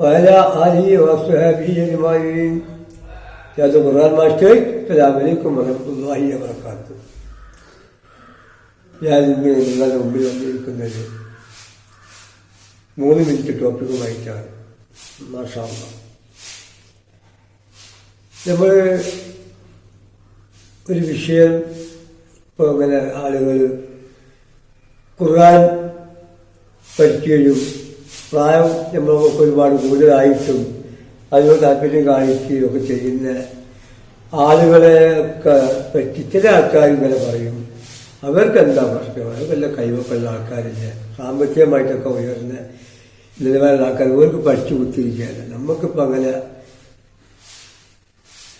وعلى آله وصحبه أجمعين يا القرآن master السلام عليكم ورحمة الله وبركاته ഞാൻ ഇന്ന് നിങ്ങളുടെ മുമ്പിൽ വന്നിരിക്കുന്നത് മൂന്ന് മിനിറ്റ് ടോപ്പിക്കുമായിട്ടാണ് മാഷാമ്മ നമ്മൾ ഒരു വിഷയം ഇപ്പോൾ അങ്ങനെ ആളുകൾ ഖുർആൻ പഠിക്കുകയും പ്രായം നമ്മളൊക്കെ ഒരുപാട് കൂടുതലായിട്ടും അതിനോട് താല്പര്യം കാണിക്കുകയും ഒക്കെ ചെയ്യുന്ന ആളുകളെ ഒക്കെ പറ്റി ചില ആൾക്കാർ ഇങ്ങനെ പറയും. അവർക്ക് എന്താ പ്രശ്നം? വല്ല കൈവപ്പുള്ള ആൾക്കാരില്ല? സാമ്പത്തികമായിട്ടൊക്കെ ഉയർന്ന നിലവാരമുള്ള ആൾക്കാർ അവർക്ക് പഠിച്ചു കുത്തിരിക്കുകയല്ല നമുക്കിപ്പോൾ അങ്ങനെ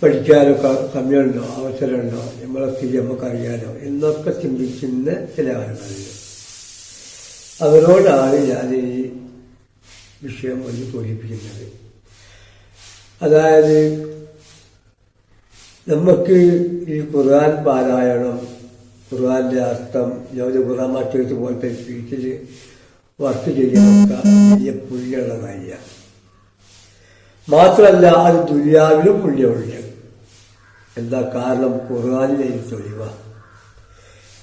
പഠിക്കാനൊക്കെ സമയമുണ്ടോ? അവസരമുണ്ടോ? നമ്മളെ സ്ഥിതി നമുക്കറിയാനോ എന്നൊക്കെ ചിന്തിക്കുന്ന ചില ആളുകളുണ്ട്. അവരോടാണ് ഞാൻ ഈ വിഷയം ഒന്ന് സൂചിപ്പിക്കുന്നത് അതായത് നമുക്ക് ഈ ഖുർആൻ പാരായണം ഖുർആന്റെ അർത്ഥം ജോലി ഖുർആൻ മാറ്റിവെച്ച് പോലത്തെ വീട്ടിൽ വർക്ക് ചെയ്യാനൊക്കെ വലിയ പുണ്യമുള്ള കാര്യമാണ്. മാത്രമല്ല അത് ദുര്യാവിലും പുണ്യമുണ്ട്. എന്താ കാരണം? ഖുർആാനിലെ തെളിവ.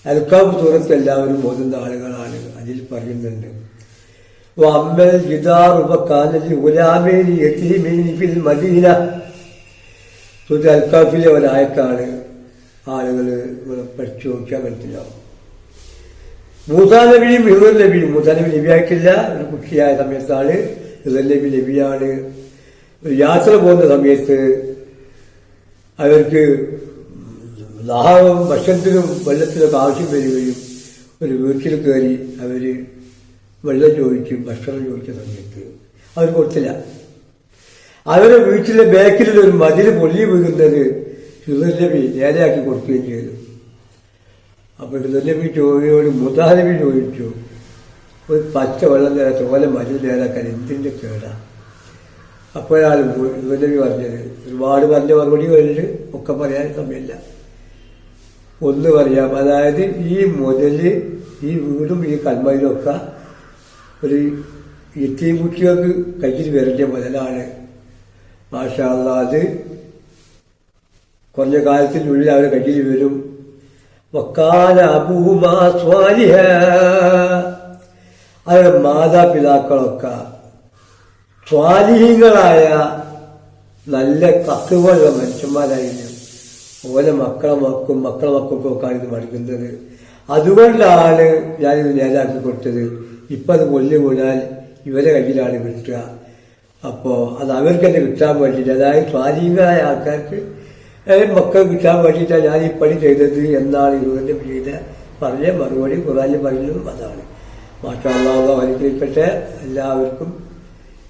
അൽക്കാബ് തുറത്ത് എല്ലാവരും ഓതുന്ന ആളുകളാണ് അതിൽ പറയുന്നുണ്ട്. അമ്മൽ ജിദാറുബക്കാനലി ഉലാമേനി യതീമേനി ഫിൽ മദീന. സൂര്യ അൽക്കാഫിലെ ഒരായത്താണ് ആളുകൾ പഠിച്ചു നോക്കിയാൽ മനസ്സിലാവും. മൂസാ നബിയും ഹിദർ നബിയും മൂസാ നബി നബിയായിട്ടില്ല ഒരു കുട്ടിയായ സമയത്താണ് ഹിദർ നബി നബിയാണ്. ഒരു യാത്ര പോകുന്ന സമയത്ത് അവർക്ക് ദാഹവും ഭക്ഷണത്തിനും വെള്ളത്തിനൊക്കെ ആവശ്യം വരികയും ഒരു വീട്ടിൽ കയറി അവർ വെള്ളം ചോദിക്കും ഭക്ഷണം ചോദിച്ച സമയത്ത്. അവർ കൊടുത്തില്ല. അവരെ വീട്ടിലെ ബാക്കിലുള്ള ഒരു മതിൽ പൊള്ളി വീഴുന്നത് ഹിദർനബി നേരെയാക്കി കൊടുക്കുകയും ചെയ്തു. അപ്പോൾ ഹിദർനബി ചോദിയോട് മുതാലബി ചോദിച്ചു ഒരു പച്ച വെള്ളം നേരെ ചോല മതിൽ നേരാക്കാൻ എന്തിന്റെ കേടാ? അപ്പോഴാണ് ഇവനബി പറഞ്ഞത്. ഒരുപാട് പറഞ്ഞ മറുപടി മറുപടികളുണ്ട് ഒക്കെ പറയാൻ സമയമില്ല. ഒന്ന് പറയാം. അതായത് ഈ മുതൽ ഈ വീടും ഈ കൽമയിലൊക്കെ ഒരു ഇത്തിയും കുട്ടികൾക്ക് കയ്യിൽ വരേണ്ട മുതലാണ്. അത് കുറഞ്ഞ കാലത്തിനുള്ളിൽ അവരെ കയ്യിൽ വരും. വക്കാല അബൂമാ സ്വാലിഹ. അവരുടെ മാതാപിതാക്കളൊക്കെ സ്വാലിഹികളായ നല്ല കത്തുകളുള്ള മനുഷ്യന്മാരായിരുന്നു. ഓലെ മക്കളെ മക്കും മക്കളെ മക്കൾക്കും ഒക്കെ ഇത് പഠിക്കുന്നത്. അതുകൊണ്ടാണ് ഞാനിത് നേരാക്കി കൊടുത്തത്. ഇപ്പം അത് കൊല്ലു വീണാൽ ഇവരെ കയ്യിലാണ് കിട്ടുക അപ്പോൾ അത് അവർക്ക് തന്നെ കിട്ടാൻ വേണ്ടിയിട്ട് അതായത് സ്വാധീനമായ ആൾക്കാർക്ക് മക്കൾ കിട്ടാൻ വേണ്ടിയിട്ടാണ് ഞാൻ ഈ പണി ചെയ്തത് എന്നാണ് ഇവരുടെ ചെയ്ത പറഞ്ഞ മറുപടി ഖുറാനിൽ പറയുന്നതും അതാണ്. മാറ്റാള്ള അനുഗ്രഹിക്കട്ടെ. എല്ലാവർക്കും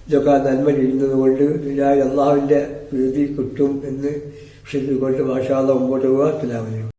ഇതൊക്കെ നന്മ ചെയ്യുന്നത് കൊണ്ട് അള്ളാഹുവിന്റെ പ്രീതി കിട്ടും എന്ന് കൊണ്ട് മാഷാള മുമ്പോട്ട് പോകാൻ അസ്സലാമലൈക്കും